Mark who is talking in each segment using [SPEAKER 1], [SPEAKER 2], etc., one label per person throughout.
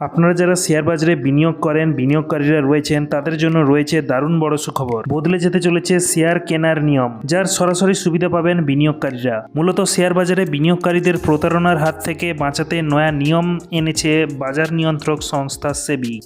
[SPEAKER 1] আপনারা যারা শেয়ার বাজারে বিনিয়োগ করেন, বিনিয়োগকারীরা রয়েছেন, তাদের জন্য রয়েছে দারুণ বড় সুখবর। বদলে যেতে চলেছে শেয়ার কেনার নিয়ম, যার সরাসরি সুবিধা পাবেন বিনিয়োগকারীরা। মূলত শেয়ার বাজারে বিনিয়োগকারীদের প্রতারণার হাত থেকে বাঁচাতে নয়া নিয়ম এনেছে বাজার নিয়ন্ত্রক সংস্থা সেবি।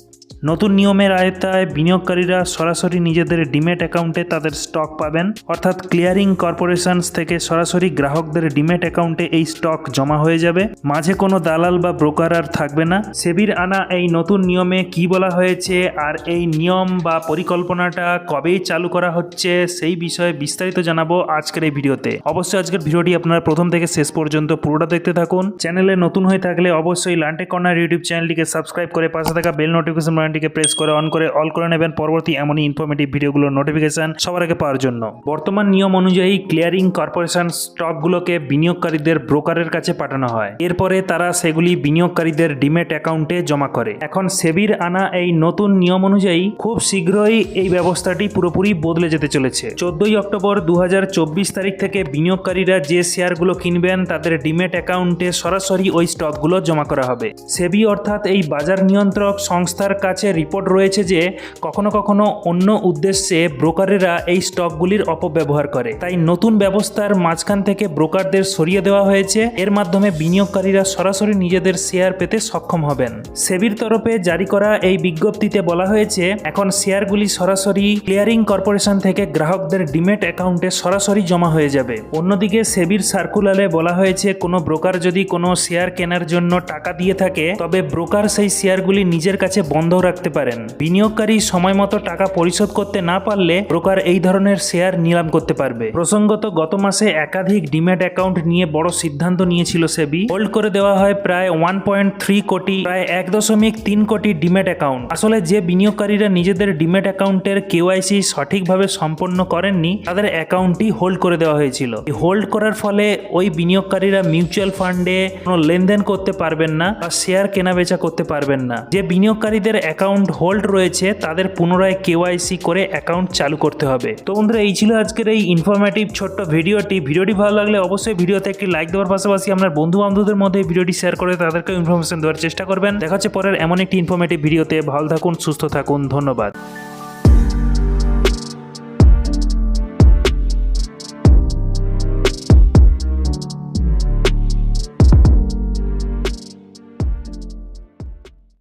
[SPEAKER 1] নতুন নিয়মের আয়তায় বিনিয়োগকারীরা সরাসরি নিজেদের ডিমেট অ্যাকাউন্টে তাদের স্টক পাবেন। অর্থাৎ ক্লিয়ারিং কর্পোরেশনস থেকে সরাসরি গ্রাহকদের ডিমেট অ্যাকাউন্টে এই স্টক জমা হয়ে যাবে। মাঝে কোনো দালাল বা ব্রোকার আর থাকবে না। সেবির আনা এই নতুন নিয়মে কি বলা হয়েছে আর এই নিয়ম বা পরিকল্পনাটা কবেই চালু করা হচ্ছে সেই বিষয়ে বিস্তারিত জানাব আজকের এই ভিডিওতে। অবশ্যই আজকের ভিডিওটি আপনারা প্রথম থেকে শেষ পর্যন্ত পুরোটা দেখতে থাকুন। চ্যানেলে নতুন হয়ে থাকলে অবশ্যই লান্টে কর্নার ইউটিউব চ্যানেলটিকে সাবস্ক্রাইব করে পাশে থাকা বেল নোটিফিকেশন বাটনটিকে প্রেস করে অন করে অল করে নেবেন। পরবর্তী এমনই ইনফরমেটিভ ভিডিওগুলোর নোটিফিকেশন সবার আগে পাওয়ার জন্য। বর্তমান নিয়ম অনুযায়ী ক্লিয়ারিং কর্পোরেশন স্টকগুলোকে বিনিয়োগকারীদের ব্রোকারের কাছে পাঠানো হয়। এরপরে তারা সেগুলি বিনিয়োগকারীদের ডিমেট অ্যাকাউন্টে জমা করে। এখন সেবির আনা এই নতুন নিয়ম অনুযায়ী খুব শীঘ্রই এই ব্যবস্থাটি পুরোপুরি বদলে যেতে চলেছে। চোদ্দই অক্টোবর দু হাজার চব্বিশ তারিখ থেকে বিনিয়োগকারীরা যে শেয়ারগুলো কিনবেন, তাদের ডিমেট অ্যাকাউন্টে সরাসরি ওই স্টকগুলো জমা করা হবে। সেবি অর্থাৎ এই বাজার নিয়ন্ত্রক সংস্থার কাছে রিপোর্ট রয়েছে যে কখনো কখনো অন্য উদ্দেশ্যে ব্রোকারেরা এই স্টকগুলির অপব্যবহার করে। তাই নতুন ব্যবস্থার মাঝখান থেকে ব্রোকারদের সরিয়ে দেওয়া হয়েছে। এর মাধ্যমে বিনিয়োগকারীরা সরাসরি নিজেদের শেয়ার পেতে সক্ষম হবেন। সেবির তরফে জারি করা এই বিজ্ঞপ্তিতে বলা হয়েছে, এখন শেয়ারগুলি সরাসরি ক্লিয়ারিং কর্পোরেশন থেকে গ্রাহকদের ডিমেট অ্যাকাউন্টে সরাসরি জমা হয়ে যাবে। অন্যদিকে সেবির সার্কুলারে বলা হয়েছে, কোনো ব্রোকার যদি কোনো শেয়ার কেনার জন্য টাকা দিয়ে থাকে, তবে ব্রোকার সেই শেয়ারগুলি নিজের কাছে বন্ধ রাখতে পারেন। বিনিয়োগকারী সময় মতো টাকা পরিশোধ করতে না পারলে ব্রোকার এই ধরনের শেয়ার নিলাম করতে পারবে। প্রসঙ্গত, গত মাসে একাধিক ডিম্যাট অ্যাকাউন্ট নিয়ে বড় সিদ্ধান্ত নিয়েছিল সেবি। হোল্ড করে দেওয়া হয় প্রায় ওয়ান পয়েন্ট থ্রি কোটি, প্রায় এক দশমিক তিন কোটি ডিম্যাট অ্যাকাউন্ট। আসলে যে বিনিয়োগকারীরা নিজেদের ডিম্যাট অ্যাকাউন্টের কেওয়াইসি সঠিকভাবে সম্পন্ন করেননি, তাদের অ্যাকাউন্টটি হোল্ড করে দেওয়া হয়েছিল। হোল্ড করার ফলে ওই বিনিয়োগকারীরা মিউচুয়াল ফান্ডে কোনো লেনদেন করতে পারবেন না বা শেয়ার কেনাবেচা করতে পারবেন না। যে বিনিয়োগকারীদের অ্যাকাউন্ট হোল্ড রয়েছে, তাদের পুনরায় কেওয়াইসি করে অ্যাকাউন্ট চালু করতে হবে। তো বন্ধুরা, এই ছিল আজকের এই ইনফরমেটিভ ছোট্ট ভিডিওটি। ভিডিওটি ভালো লাগলে অবশ্যই ভিডিওতে একটি লাইক দেওয়ার পাশাপাশি আপনার বন্ধু বান্ধবদের মধ্যে ভিডিওটি শেয়ার করে তাদেরকে ইনফরমেশন দেওয়ার চেষ্টা করবেন। দেখা হচ্ছে পরের এমন একটি ইনফরমেটিভ ভিডিওতে। ভালো থাকুন, সুস্থ থাকুন, ধন্যবাদ।